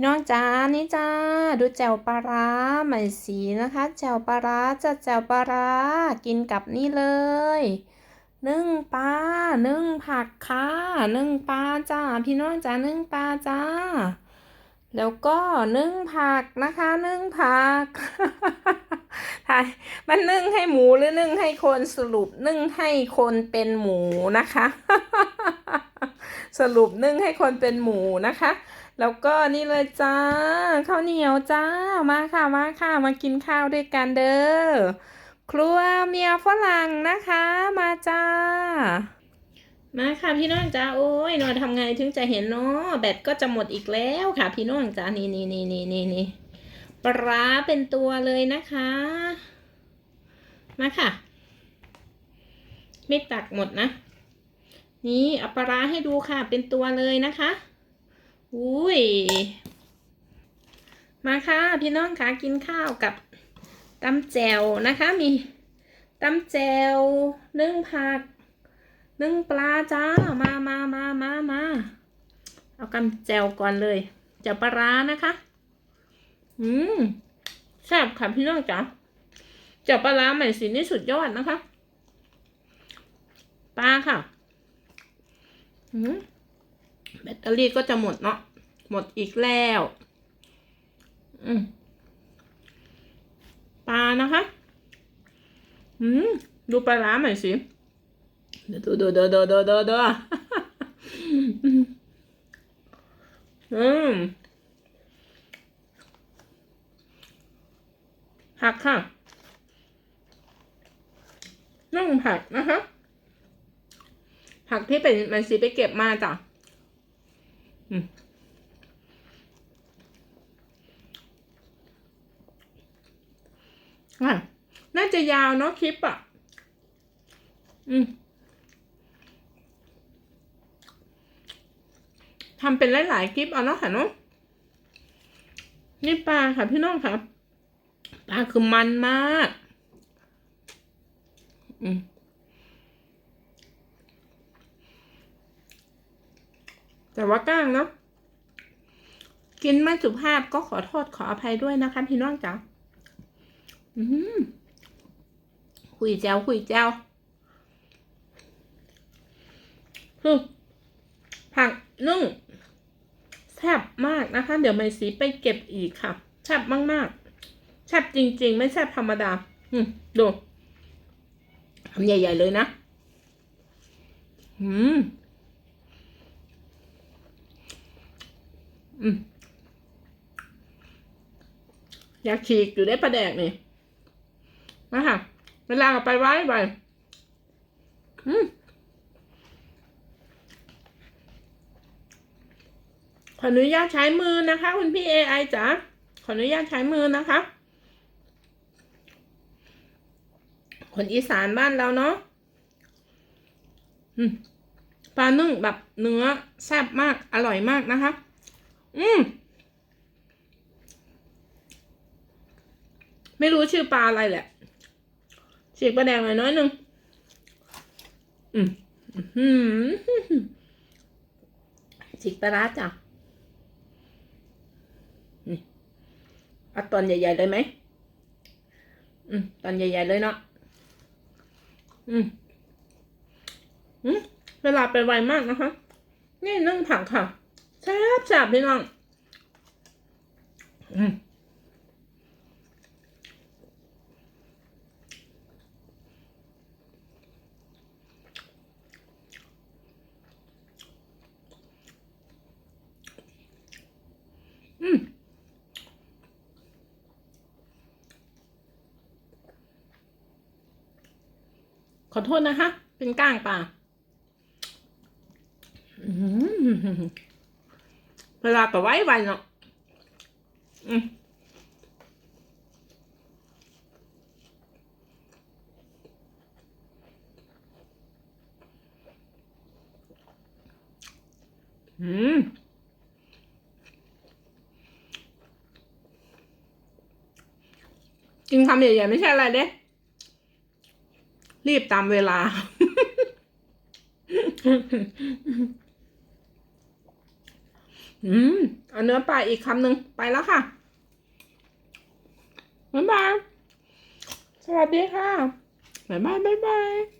พี่น้องจ้านี่จ้าดูแจ่วปลาร้าใหม่สีนะคะแจ่วปลาร้าจะแจ่วปลาร้ากินกับนี่เลยนึ่งปลานึ่งผักค่ะนึ่งปลาจ้าพี่น้องจ้านึ่งปลาจ้า แล้วก็นึ่งผักนะคะ นึ่งผักถ่ายมันนึ่งให้หมูหรือนึ่งให้คนสรุปนึ่งให้คนเป็นหมูนะคะ สรุปนึ่งให้คนเป็นหมูนะคะ แล้วก็นี่เลยจ้าข้าวเหนียวจ้ามาค่ะมาค่ะมากินข้าวด้วยกันเด้อครัวเมียฝรั่งนะคะมาจ้ามาค่ะพี่น้องจ้าโอ้ยนอยทำไงถึงจะเห็นเนาะแบตก็จะหมดอีกแล้วค่ะ พี่น้องจ้านี่นี่นี่นี่นี่นี่ปลาเป็นตัวเลยนะคะ มาค่ะ ไม่ตักหมดนะ นี่เอาปลาร้าให้ดูค่ะ เป็นตัวเลยนะคะ อุ้ย มาค่ะ พี่น้องค่ะกินข้าวกับตำแจวนะคะ มีตำแจวนึ่งผักนึ่งปลาจ้า มามามามามาเอากำแจวก่อนเลยแจวปลานะคะ อืมแซ่บค่ะพี่น้องจ๋าแจวปลาใหม่สีนี่สุดยอดนะคะ ปลาค่ะ แบตเตอรี่ก็จะหมดเนาะ หมดอีกแล้ว อืมปลานะคะ อืม ดูปลาร้าหน่อยสิเดี๋ยวดูดูดูดูดูดูดูอืมผักค่ะนึ่งผักนะคะ ผักที่เป็นมันสีไปเก็บมาจ้ะอืมอะน่าจะยาวเนาะคลิปอะ อืมทำเป็นหลายๆคลิปเอาเนาะค่ะเนาะนี่ปลาค่ะพี่น้องค่ะปลาคือมันมาก อืม แต่ว่าก้างเนาะกินไม่สุภาพก็ขอโทษขออภัยด้วยนะคะพี่น้องจ๋าอืมคุยแจวคุยแจวคือผักนึ่งแซ่บมากนะคะ เดี๋ยวไม่สีไปเก็บอีกค่ะแซ่บมากๆแซ่บจริง ๆ ไม่แซ่บธรรมดา อืมดูทำใหญ่ ๆ เลยนะ อืม อืมอยากฉีกอยู่ได้ประแดกนี่มาค่ะเวลาไปไว้ไปอืมขออนุญาตใช้มือนะคะ คุณพี่เอไอจ๋าขออนุญาตใช้มือนะคะ คนอีสานบ้านเราเนาะปลานึ่งแบบเนื้อแซ่บมากอร่อยมากนะคะ อืม ไม่รู้ชื่อปลาอะไรแหละฉีกปลาแดงหน่อยน้อยหนึ่งอืมอืมฉีกปลาร้าจ้ะนี่เอาตอนใหญ่ๆเลยไหม อืม ตอนใหญ่ๆเลยเนาะ อืม อืม เวลาไปไวมากนะคะ นี่นึ่งผักค่ะ แซ่บแซ่บพี่น้องอืมขอโทษนะคะ เป็นก้างปลาอืม เวลาไปไว้ไวเนาะอืมอืมกินคำใหญ่ๆไม่ใช่อะไรเด้ รีบตามเวลา อืมเอาเนื้อปลาอีกคำหนึ่งไปแล้วค่ะบ๊ายบายสวัสดีค่ะบ๊ายบายบ๊ายบาย